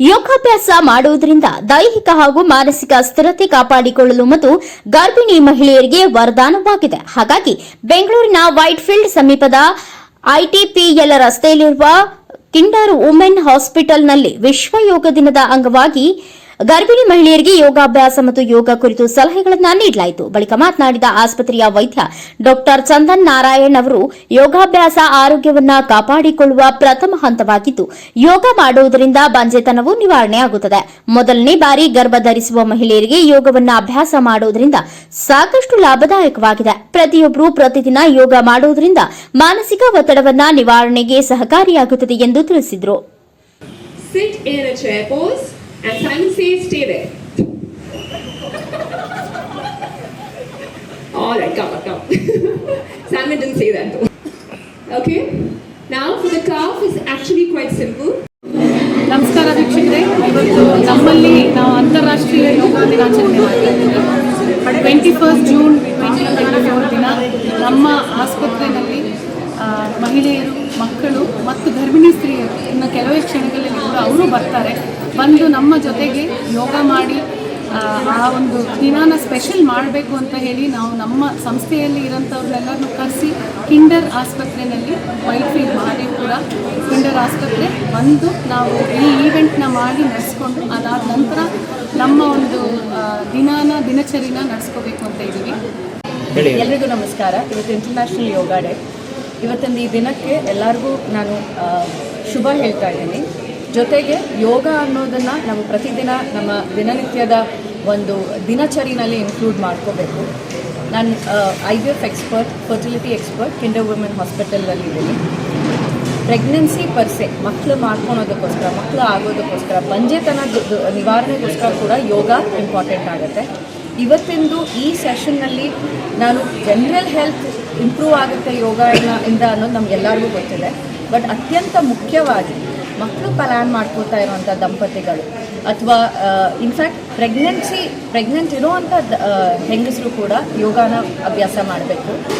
ಯೋಗಾಭ್ಯಾಸ ಮಾಡುವುದರಿಂದ ದೈಹಿಕ ಹಾಗೂ ಮಾನಸಿಕ ಸ್ಥಿರತೆ ಕಾಪಾಡಿಕೊಳ್ಳಲು ಮತ್ತು ಗರ್ಭಿಣಿ ಮಹಿಳೆಯರಿಗೆ ವರದಾನವಾಗಿದೆ. ಹಾಗಾಗಿ ಬೆಂಗಳೂರಿನ ವೈಟ್ಫೀಲ್ಡ್ ಸಮೀಪದ ಐಟಿಪಿಎಲ್ ರಸ್ತೆಯಲ್ಲಿರುವ ಕಿಂಡರ್ ವುಮೆನ್ ಹಾಸ್ಪಿಟಲ್ನಲ್ಲಿ ವಿಶ್ವ ಯೋಗ ದಿನದ ಅಂಗವಾಗಿ ಗರ್ಭಿಣಿ ಮಹಿಳೆಯರಿಗೆ ಯೋಗಾಭ್ಯಾಸ ಮತ್ತು ಯೋಗ ಕುರಿತು ಸಲಹೆಗಳನ್ನು ನೀಡಲಾಯಿತು. ಬಳಿಕ ಮಾತನಾಡಿದ ಆಸ್ಪತ್ರೆಯ ವೈದ್ಯ ಡಾಕ್ಟರ್ ಚಂದನ್ ನಾರಾಯಣ್ ಅವರು, ಯೋಗಾಭ್ಯಾಸ ಆರೋಗ್ಯವನ್ನು ಕಾಪಾಡಿಕೊಳ್ಳುವ ಪ್ರಥಮ ಹಂತವಾಗಿದ್ದು, ಯೋಗ ಮಾಡುವುದರಿಂದ ಬಂಜೆತನವು ನಿವಾರಣೆಯಾಗುತ್ತದೆ ಮೊದಲನೇ ಬಾರಿ ಗರ್ಭ ಧರಿಸುವ ಮಹಿಳೆಯರಿಗೆ ಯೋಗವನ್ನು ಅಭ್ಯಾಸ ಮಾಡುವುದರಿಂದ ಸಾಕಷ್ಟು ಲಾಭದಾಯಕವಾಗಿದೆ. ಪ್ರತಿಯೊಬ್ಬರು ಪ್ರತಿದಿನ ಯೋಗ ಮಾಡುವುದರಿಂದ ಮಾನಸಿಕ ಒತ್ತಡವನ್ನು ನಿವಾರಣೆಗೆ ಸಹಕಾರಿಯಾಗುತ್ತದೆ ಎಂದು ತಿಳಿಸಿದರು. Sit in a ಇದೆ come come. Simon didn't say that, though. Okay? Now, for the calf is actually quite simple. ನಮಸ್ಕಾರ ವೀಕ್ಷಕರೇ ಇವತ್ತು ನಮ್ಮಲ್ಲಿ ನಾವು ಅಂತಾರಾಷ್ಟ್ರೀಯ ಯೋಗ ದಿನಾಚರಣೆ ಮಾಡ್ತಾ ಇದ್ದೀವಿ twenty first June twenty twenty ದಿನ ನಮ್ಮ ಆಸ್ಪತ್ರೆಯಲ್ಲಿ ಮಹಿಳೆಯರು, ಮಕ್ಕಳು ಮತ್ತು ಗರ್ಭಿಣಿ ಸ್ತ್ರೀಯರು ಇನ್ನು ಕೆಲವೇ ಕ್ಷಣಗಳಲ್ಲಿ ಕೂಡ ಅವರು ಬರ್ತಾರೆ ಬಂದು ನಮ್ಮ ಜೊತೆಗೆ ಯೋಗ ಮಾಡಿ ಆ, ಒಂದು ದಿನಾನ ಸ್ಪೆಷಲ್ ಮಾಡಬೇಕು ಅಂತ ಹೇಳಿ ನಾವು ನಮ್ಮ ಸಂಸ್ಥೆಯಲ್ಲಿ ಇರೋಂಥವ್ರನ್ನೆಲ್ಲರನ್ನು ಕರೆಸಿ ಕಿಂಡರ್ ಆಸ್ಪತ್ರೆಯಲ್ಲಿ ವೈಟ್ ಫೀಲ್ಡ್ ಕೂಡ ಕಿಂಡರ್ ಆಸ್ಪತ್ರೆ ಬಂದು ನಾವು ಈ ಈವೆಂಟ್ನ ಮಾಡಿ ನಡೆಸ್ಕೊಂಡು ಅದಾದ ನಂತರ ನಮ್ಮ ಒಂದು ದಿನಾನ ದಿನಚರಿನ ನಡೆಸ್ಕೋಬೇಕು ಅಂತ ಇದ್ದೀವಿ. ಎಲ್ರಿಗೂ ನಮಸ್ಕಾರ. ಇವತ್ತು ಇಂಟರ್ನ್ಯಾಷನಲ್ ಯೋಗ ಡೇ ಇವತ್ತಿನ ಈ ದಿನಕ್ಕೆ ಎಲ್ಲರಿಗೂ ನಾನು ಶುಭ ಹೇಳ್ತಾ ಇದ್ದೀನಿ. ಜೊತೆಗೆ ಯೋಗ ಅನ್ನೋದನ್ನು ನಾವು ಪ್ರತಿದಿನ ನಮ್ಮ ದಿನನಿತ್ಯದ ಒಂದು ದಿನಚರಿನಲ್ಲಿ ಇನ್ಕ್ಲೂಡ್ ಮಾಡ್ಕೋಬೇಕು. ನಾನು I V F expert fertility expert Kinder women ಹಾಸ್ಪಿಟಲಲ್ಲಿ ಇದ್ದೀನಿ. ಪ್ರೆಗ್ನೆನ್ಸಿ ಪರ್ಸೆ ಮಕ್ಕಳು ಮಾಡ್ಕೊಳೋದಕ್ಕೋಸ್ಕರ ಮಕ್ಕಳು ಆಗೋದಕ್ಕೋಸ್ಕರ ದು- ನಿವಾರಣೆಗೋಸ್ಕರ ಕೂಡ ಯೋಗ ಇಂಪಾರ್ಟೆಂಟ್ ಆಗುತ್ತೆ. ಇವತ್ತಿಂದು ಈ ಸೆಷನ್ನಲ್ಲಿ ನಾನು ಜನರಲ್ ಹೆಲ್ತ್ ಇಂಪ್ರೂವ್ ಆಗುತ್ತೆ ಯೋಗ ಇಂದ ಅನ್ನೋದು ನಮಗೆಲ್ಲರಿಗೂ ಗೊತ್ತಿದೆ. ಬಟ್ ಅತ್ಯಂತ ಮುಖ್ಯವಾಗಿ ಮಕ್ಕಳು ಪ್ಲ್ಯಾನ್ ಮಾಡ್ಕೋತಾ ಇರುವಂಥ ದಂಪತಿಗಳು. ಅಥವಾ ಇನ್ಫ್ಯಾಕ್ಟ್ ಪ್ರೆಗ್ನೆನ್ಸಿ ಪ್ರೆಗ್ನೆಂಟ್ ಇರುವಂಥ ಹೆಂಗಸರು ಕೂಡ ಯೋಗಾನ ಅಭ್ಯಾಸ ಮಾಡಬೇಕು.